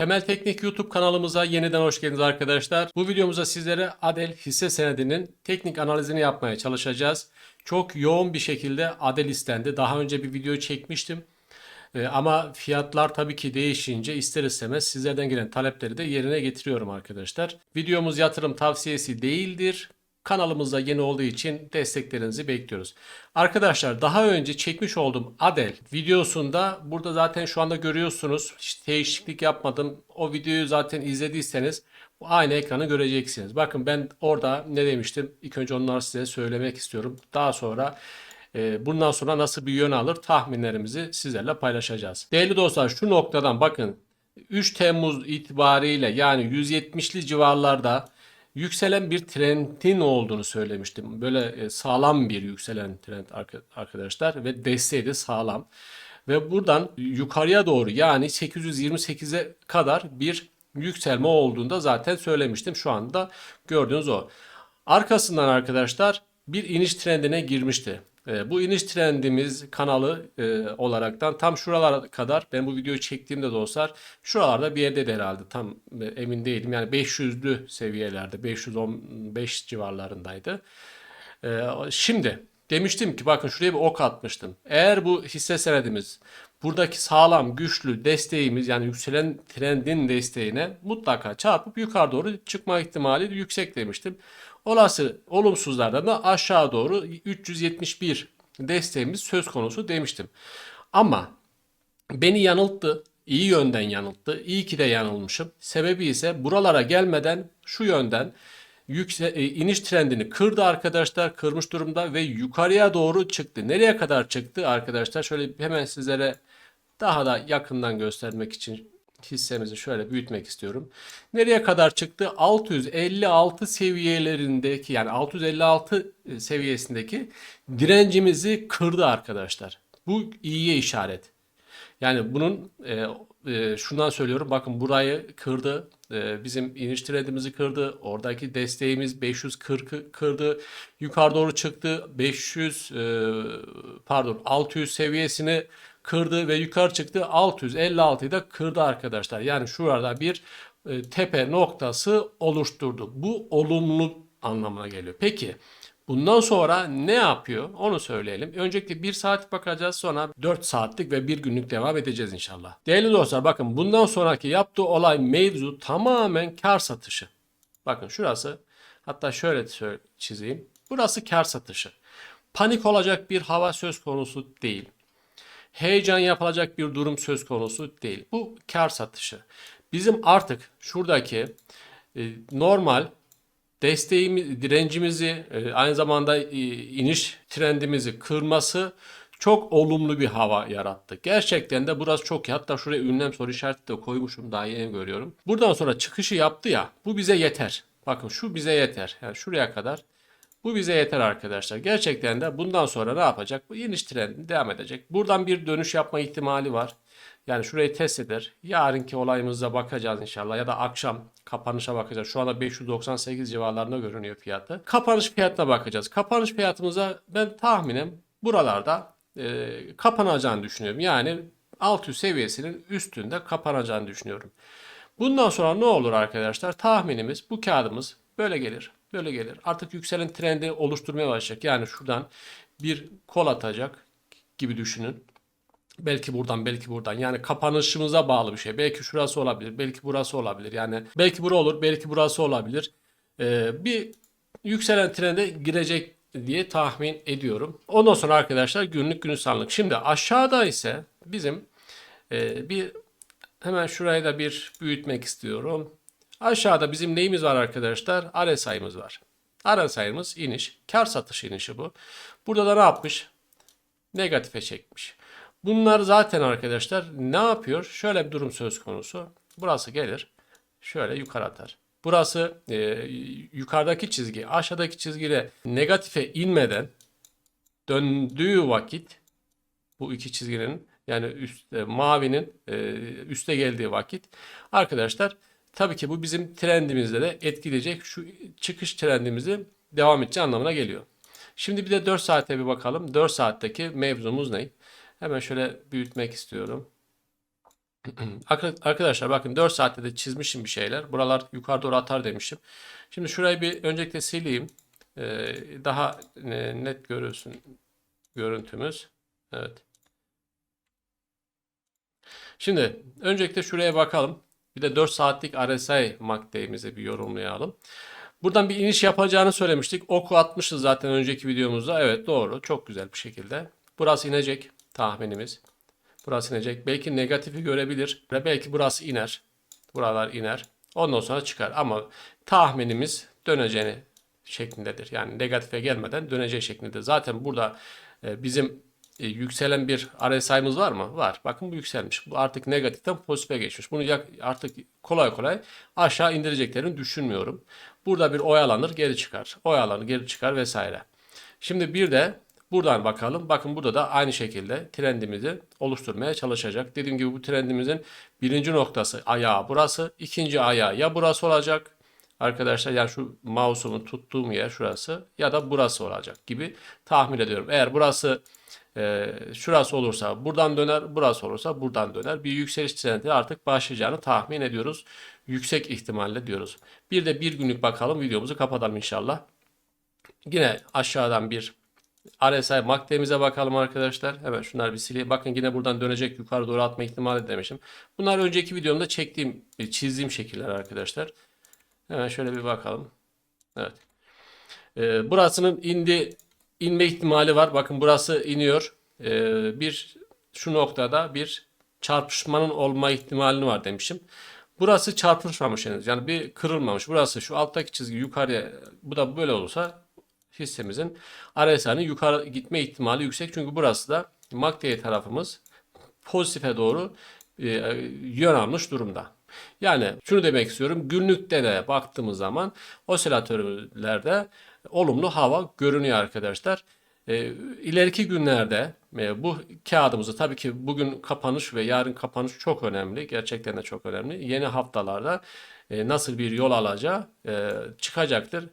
Temel Teknik YouTube kanalımıza yeniden hoş geldiniz arkadaşlar. Bu videomuzda sizlere Adel hisse senedinin teknik analizini yapmaya çalışacağız. Çok yoğun bir şekilde Adel istendi. Daha önce bir video çekmiştim. Ee, ama fiyatlar tabii ki değişince ister istemez sizlerden gelen talepleri de yerine getiriyorum arkadaşlar. Videomuz yatırım tavsiyesi değildir. Kanalımızda yeni olduğu için desteklerinizi bekliyoruz. Arkadaşlar daha önce çekmiş olduğum Adel videosunda burada zaten şu anda görüyorsunuz. Hiç değişiklik yapmadım. O videoyu zaten izlediyseniz aynı ekranı göreceksiniz. Bakın ben orada ne demiştim? İlk önce onları size söylemek istiyorum. Daha sonra e, bundan sonra nasıl bir yön alır tahminlerimizi sizlerle paylaşacağız. Değerli dostlar şu noktadan bakın 3 Temmuz itibariyle yani 170'li civarlarda yükselen bir trendin olduğunu söylemiştim. Böyle e, sağlam bir yükselen trend arka- arkadaşlar ve desteği de sağlam. Ve buradan yukarıya doğru yani 828'e kadar bir yükselme olduğunda zaten söylemiştim. Şu anda gördüğünüz o. Arkasından arkadaşlar bir iniş trendine girmişti. E, bu iniş trendimiz kanalı e, olaraktan tam şuralara kadar ben bu videoyu çektiğimde dostlar şuralarda bir yerde de herhalde tam e, emin değilim. Yani 500'lü seviyelerde 515 civarlarındaydı. E, şimdi demiştim ki bakın şuraya bir ok atmıştım. Eğer bu hisse senedimiz buradaki sağlam güçlü desteğimiz yani yükselen trendin desteğine mutlaka çarpıp yukarı doğru çıkma ihtimali yüksek demiştim. Olası olumsuzlardan da aşağı doğru 371 desteğimiz söz konusu demiştim. Ama beni yanılttı. iyi yönden yanılttı. İyi ki de yanılmışım. Sebebi ise buralara gelmeden şu yönden yükse, e, iniş trendini kırdı arkadaşlar. Kırmış durumda ve yukarıya doğru çıktı. Nereye kadar çıktı arkadaşlar? Şöyle hemen sizlere daha da yakından göstermek için hissemizi şöyle büyütmek istiyorum. Nereye kadar çıktı? 656 seviyelerindeki yani 656 seviyesindeki direncimizi kırdı arkadaşlar. Bu iyiye işaret. Yani bunun e, e, şundan söylüyorum bakın burayı kırdı. E, bizim iniş trendimizi kırdı. Oradaki desteğimiz 540'ı kırdı. Yukarı doğru çıktı. 500 e, pardon 600 seviyesini kırdı ve yukarı çıktı. 656'yı da kırdı arkadaşlar. Yani şurada bir e, tepe noktası oluşturdu. Bu olumlu anlamına geliyor. Peki Bundan sonra ne yapıyor onu söyleyelim. Öncelikle 1 saat bakacağız sonra 4 saatlik ve 1 günlük devam edeceğiz inşallah. Değerli dostlar bakın bundan sonraki yaptığı olay mevzu tamamen kar satışı. Bakın şurası hatta şöyle çizeyim. Burası kar satışı. Panik olacak bir hava söz konusu değil. Heyecan yapılacak bir durum söz konusu değil. Bu kar satışı. Bizim artık şuradaki e, normal desteğimiz, direncimizi, e, aynı zamanda e, iniş trendimizi kırması çok olumlu bir hava yarattı. Gerçekten de burası çok iyi. Hatta şuraya ünlem soru işareti de koymuşum. Daha yeni görüyorum. Buradan sonra çıkışı yaptı ya. Bu bize yeter. Bakın şu bize yeter. Yani şuraya kadar. Bu bize yeter arkadaşlar. Gerçekten de bundan sonra ne yapacak? Bu iniş trendi devam edecek. Buradan bir dönüş yapma ihtimali var. Yani şurayı test eder. Yarınki olayımıza bakacağız inşallah ya da akşam kapanışa bakacağız. Şu anda 598 civarlarında görünüyor fiyatı. Kapanış fiyatına bakacağız. Kapanış fiyatımıza ben tahminim buralarda e, kapanacağını düşünüyorum. Yani 600 seviyesinin üstünde kapanacağını düşünüyorum. Bundan sonra ne olur arkadaşlar? Tahminimiz bu kağıdımız böyle gelir. Böyle gelir. Artık yükselen trendi oluşturmaya başlayacak. Yani şuradan bir kol atacak gibi düşünün. Belki buradan belki buradan yani kapanışımıza bağlı bir şey. Belki şurası olabilir belki burası olabilir. Yani belki bura olur belki burası olabilir. Ee, bir yükselen trende girecek diye tahmin ediyorum. Ondan sonra arkadaşlar günlük günüstanlık. Şimdi aşağıda ise bizim e, bir hemen şurayı da bir büyütmek istiyorum. Aşağıda bizim neyimiz var arkadaşlar? RSI'miz var. RSI'miz iniş. Kar satış inişi bu. Burada da ne yapmış? Negatife çekmiş. Bunlar zaten arkadaşlar ne yapıyor? Şöyle bir durum söz konusu. Burası gelir. Şöyle yukarı atar. Burası e, yukarıdaki çizgi aşağıdaki çizgiyle negatife inmeden döndüğü vakit bu iki çizginin yani üst, e, mavinin e, üste geldiği vakit arkadaşlar tabii ki bu bizim trendimizde de etkileyecek şu çıkış trendimizi devam edeceği anlamına geliyor. Şimdi bir de 4 saate bir bakalım. 4 saatteki mevzumuz ne? Hemen şöyle büyütmek istiyorum. Arka- Arkadaşlar bakın 4 saatte de çizmişim bir şeyler. Buralar yukarı doğru atar demişim. Şimdi şurayı bir öncelikle sileyim. Ee, daha e, net görürsün görüntümüz. Evet. Şimdi öncelikle şuraya bakalım. Bir de 4 saatlik RSI MACD'imizi bir yorumlayalım. Buradan bir iniş yapacağını söylemiştik. Oku atmışız zaten önceki videomuzda. Evet doğru. Çok güzel bir şekilde. Burası inecek tahminimiz. Burası inecek. Belki negatifi görebilir. Belki burası iner. Buralar iner. Ondan sonra çıkar. Ama tahminimiz döneceğini şeklindedir. Yani negatife gelmeden döneceği şeklinde. Zaten burada e, bizim e, yükselen bir RSI'mız var mı? Var. Bakın bu yükselmiş. Bu artık negatiften pozitife geçmiş. Bunu yak- artık kolay kolay aşağı indireceklerini düşünmüyorum. Burada bir oyalanır geri çıkar. Oyalanır geri çıkar vesaire. Şimdi bir de buradan bakalım. Bakın burada da aynı şekilde trendimizi oluşturmaya çalışacak. Dediğim gibi bu trendimizin birinci noktası ayağı burası. ikinci ayağı ya burası olacak. Arkadaşlar yani şu mouse'umu tuttuğum yer şurası ya da burası olacak gibi tahmin ediyorum. Eğer burası e, şurası olursa buradan döner, burası olursa buradan döner. Bir yükseliş trendi artık başlayacağını tahmin ediyoruz. Yüksek ihtimalle diyoruz. Bir de bir günlük bakalım videomuzu kapatalım inşallah. Yine aşağıdan bir RSI MACD'mize bakalım arkadaşlar. Hemen şunları bir sileyim. Bakın yine buradan dönecek yukarı doğru atma ihtimali demişim. Bunlar önceki videomda çektiğim, çizdiğim şekiller arkadaşlar. Hemen şöyle bir bakalım. Evet. Ee, burasının indi inme ihtimali var. Bakın burası iniyor. Ee, bir şu noktada bir çarpışmanın olma ihtimali var demişim. Burası çarpışmamış henüz. Yani bir kırılmamış. Burası şu alttaki çizgi yukarıya bu da böyle olursa hissemizin RSI'nin yukarı gitme ihtimali yüksek. Çünkü burası da MACD tarafımız pozitife doğru e, yön almış durumda. Yani şunu demek istiyorum. Günlükte de baktığımız zaman osilatörlerde olumlu hava görünüyor arkadaşlar. E, ileriki günlerde e, bu kağıdımızı tabii ki bugün kapanış ve yarın kapanış çok önemli. Gerçekten de çok önemli. Yeni haftalarda e, nasıl bir yol alacağı e, çıkacaktır.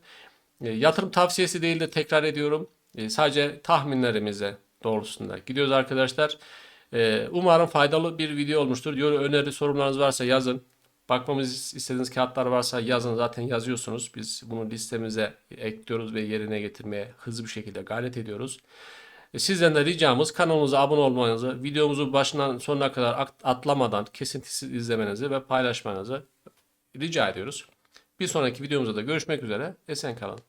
E, yatırım tavsiyesi değil de tekrar ediyorum. E, sadece tahminlerimize doğrultusunda gidiyoruz arkadaşlar. E, umarım faydalı bir video olmuştur. Diyor öneri sorunlarınız varsa yazın. Bakmamızı istediğiniz kağıtlar varsa yazın zaten yazıyorsunuz. Biz bunu listemize ekliyoruz ve yerine getirmeye hızlı bir şekilde gayret ediyoruz. E, Sizden de ricamız kanalımıza abone olmanızı, videomuzu başından sonuna kadar at- atlamadan kesintisiz izlemenizi ve paylaşmanızı rica ediyoruz. Bir sonraki videomuzda da görüşmek üzere. Esen kalın.